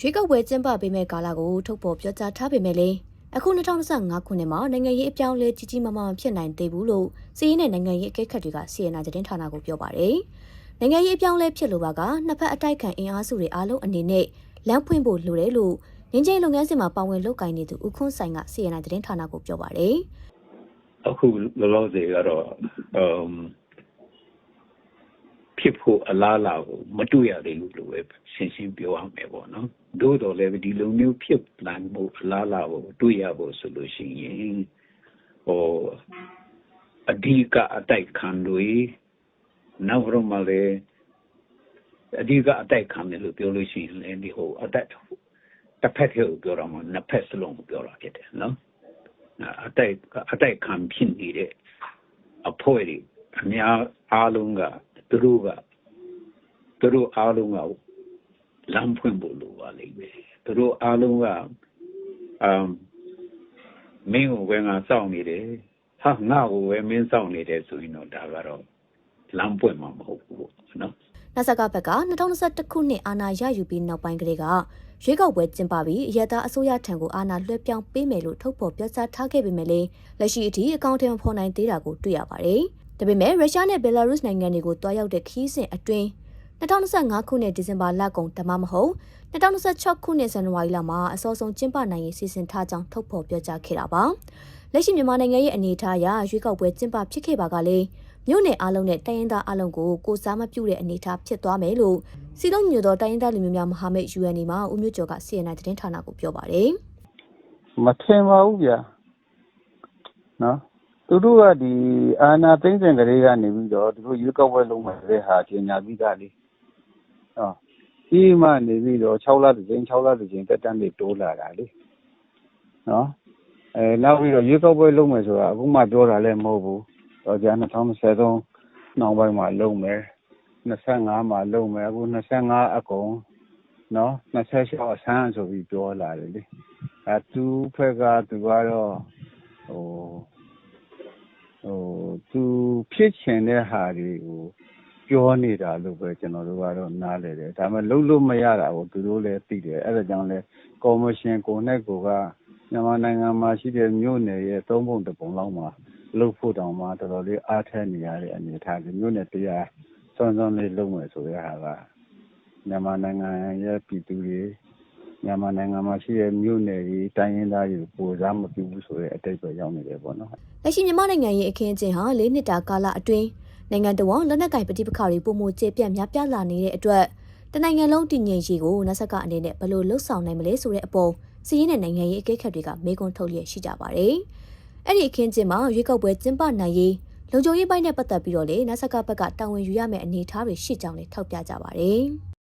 ရွေးကောက်ပွဲကျင်းပပေးမဲ့ကာလကိုထုတ်ဖော်ပြောကြားထားပေမဲ့လည်းအခု2025ခုနှစ်မှာနိုင်ငံရေးအပြောင်းအလဲကြီးကြီးမားမားမဖြစ်နိုင်သေးဘူးလို့စီးရင်တဲ့နိုင်ငံရေးအကဲခတ်တွေကစီရင်နာသတင်းဌာနကိုပြောပါတယ်။နိုင်ငံရေးအပြောင်းအလဲဖြစ်လိုပါကနှစ်ဖက်အတိုက်ခံအင်အားစုတွေအားလုံးအနေနဲ့လမ်းဖွင့်ဖို့လိုတယ်လို့ငင်းချင်းလုပ်ငန်းစဉ်မှာပါဝင်လုပ်ကိုင်နေသူဦးခွန်းဆိုင်ကစီရင်နာသတင်းဌာနကိုပြောပါတယ်။အခုလောလောဆယ်ကတော့အမ် ဖြစ်ဖို့အလားအလာကိုမတွေ့ရသေးဘူးလို့ပဲရှင်းရှင်းပြောရမယ်ပေါ့နော်။သို့တော်လည်းဒီလိုမျိုးဖြစ်နိုင်မှုအလားအလာကိုတွေ့ရဖို့ဆိုလို့ရှိရင်ဟိုအဓိကအတိုက်ခံတွေနောက်တော့မှလည်းအဓိကအတိုက်ခံတယ်လို့ပြောလို့ရှိရင်လည်းဒီဟိုအတိုက်တစ်ဖက်ကိုပြောတော့မှနှစ်ဖက်စလုံးကိုပြောတာဖြစ်တယ်နော်။အတိုက်အတိုက်ခံဖြစ်နေတဲ့အဖွဲ့တွေအများအားလုံးက သူတို့ကသူတို့အားလုံးကလမ်းဖွင့်ဖို့လိုပါလိမ့်မယ်သူတို့အားလုံးကအမ်မင်းကိုပဲငါစောင့်နေတယ်ဟာငါ့ကိုပဲမင်းစောင့်နေတယ်ဆိုရင်တော့ဒါကတော့လမ်းပွင့်မှာမဟုတ်ဘူးပေါ့နော်နစကဘက်က2021ခုနှစ်အာဏာရယူပြီးနောက်ပိုင်းကလေးကရွေးကောက်ပွဲကျင်းပပြီးအရတာအစိုးရထံကိုအာဏာလွှဲပြောင်းပေးမယ်လို့ထုတ်ဖော်ပြောကြားထားခဲ့ပေမဲ့လည်းလက်ရှိအထိအကောင့်ထဲမဖော်နိုင်သေးတာကိုတွေ့ရပါတယ်။ ဒါပေမဲ့ရုရှားနဲ့ဘယ်လာရုစ်နိုင်ငံတွေကိုတွားရောက်တဲ့ခီးစဉ်အတွင်း2025ခုနှစ်ဒီဇင်ဘာလကုန်ဒါမှမဟုတ်2026ခုနှစ်ဇန်နဝါရီလမှာအစောဆုံးကျင်းပနိုင်ရေးစီစဉ်ထားကြောင်းထုတ်ဖော်ပြောကြားခဲ့တာပါ။လက်ရှိမြန်မာနိုင်ငံရဲ့အနေအထားအရရွေးကောက်ပွဲကျင်းပဖြစ်ခဲ့ပါကလေးမြို့နယ်အားလုံးနဲ့တိုင်းရင်းသားအားလုံးကိုကိုစားမပြုတဲ့အနေအထားဖြစ်သွားမယ်လို့စီလုံးညိုတော်တိုင်းရင်းသားလူမျိုးများမဟာမိတ် UN မှာဦးမျိုးကျော်က CNN သတင်းဌာနကိုပြောပါတယ်မထင်ပါဘူးဗျာနော် သူတို့က ဒီအာနာသိမ့်စဉ်ကလေးကနေပြီးတော့ သူတို့ရွေးကောက်ပွဲလုံးမယ်တဲ့ဟာကျင်ညာပြီးသားလေဟောဒီမှနေပြီးတော့6လတစ်ကြိမ်6လတစ်ကြိမ်တက်တန်းတွေ တိုးလာတာလေနော်အဲနောက်ပြီးတော့ ရွေးကောက်ပွဲလုံးမယ်ဆိုတာ အခုမှ ပြောတာလည်း မဟုတ်ဘူးတော့ကြာ2023နောက်ပိုင်းမှာလုံးမယ်25မှာလုံးမယ် အခု25အကုန်နော်26အဆန်းဆိုပြီး ပြောလာတယ်လေအဲသူဖက်က သူကတော့ဟိုဟိုသူ ဖြစ်ချင်တဲ့ဟာတွေကိုပြောနေတာလို့ပဲကျွန်တော်တို့ကတော့နားလည်တယ်ဒါပေမဲ့လုံးလို့မရတာကိုသူတို့လည်းသိတယ်အဲ့ဒါကြောင့်လဲကော်မရှင်ကိုနဲ့ကိုကမြန်မာနိုင်ငံမှာရှိတဲ့မြို့နယ်ရဲ့သုံးပုံတစ်ပုံလောက်မှာလှုပ်ဖို့တောင်မှတော်တော်လေးအားထဲနေရတဲ့အနေအထားဒီမြို့နယ်တရားစွမ်းစွမ်းလေးလုပ်မယ်ဆိုတဲ့ဟာကမြန်မာနိုင်ငံရဲ့ပြည်သူတွေ မြန်မာနိုင်ငံမှာရှိတဲ့မြို့နယ်ကြီးတိုင်းရင်းသားတွေပိုစားမပြုဘူးဆိုတဲ့အတိတ်ပဲရောက်နေတယ်ပေါ့နော်။လက်ရှိမြန်မာနိုင်ငံရဲ့အခင်းအကျင်းဟာ၄နှစ်တာကာလအတွင်းနိုင်ငံတော်ဝန်လက်နက်ကင်ပဋိပက္ခတွေပုံမကျေပြန့်များပြားလာနေတဲ့အတွက်တနိုင်ငံလုံးတည်ငြိမ်ရေးကိုနစကအနေနဲ့ဘယ်လိုလှုပ်ဆောင်နိုင်မလဲဆိုတဲ့အပေါ်စီးရင်တဲ့နိုင်ငံရေးအကဲခတ်တွေကမေးခွန်းထုတ်လျက်ရှိကြပါတယ်။အဲ့ဒီအခင်းအကျင်းမှာရွေးကောက်ပွဲကျင်းပနိုင်ရေးလုံခြုံရေးပိုင်းနဲ့ပတ်သက်ပြီးတော့လေနစကဘက်ကတာဝန်ယူရမယ့်အနေအထားတွေရှိကြောင်းလည်းထောက်ပြကြပါတယ်။